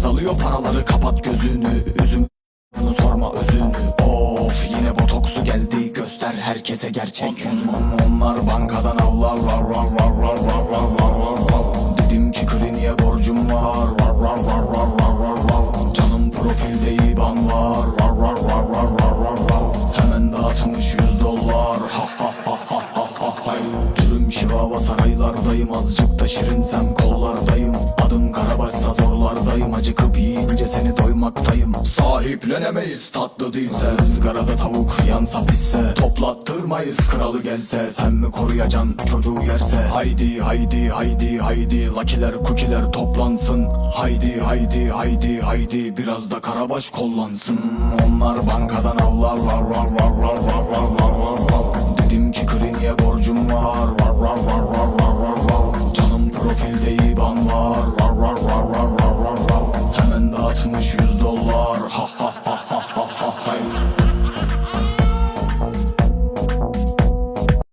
Azalıyor paraları kapat gözünü Üzüm bunu sorma özünü Of yine botoksu geldi Göster herkese gerçek yüzünü Onlar bankadan avlar var var var var var var var var var Dedim ki kliniğe borcum var var var var var var var var Canım profilde iban var var var var var var var var Hemen dağıtmış yüz dolar ha ha ha ha ha ha hay Türüm şivava saraylardayım azıcık da şirinsem kollardayım Adım Karabaşsa Yollardayım acıkıp yiyince seni doymaktayım. Sahiplenemeyiz tatlı değilse Izgarada tavuk yansa pisse. Toplattırmayız kralı gelse. Sen mi koruyacan çocuğu yerse? Haydi haydi haydi haydi. Lakiler kukiler toplansın. Haydi haydi haydi haydi. Biraz da karabaş kollansın. Onlar bankadan avlarlar var var var var var var var var Dedim ki kriniye borcum var var var var. nos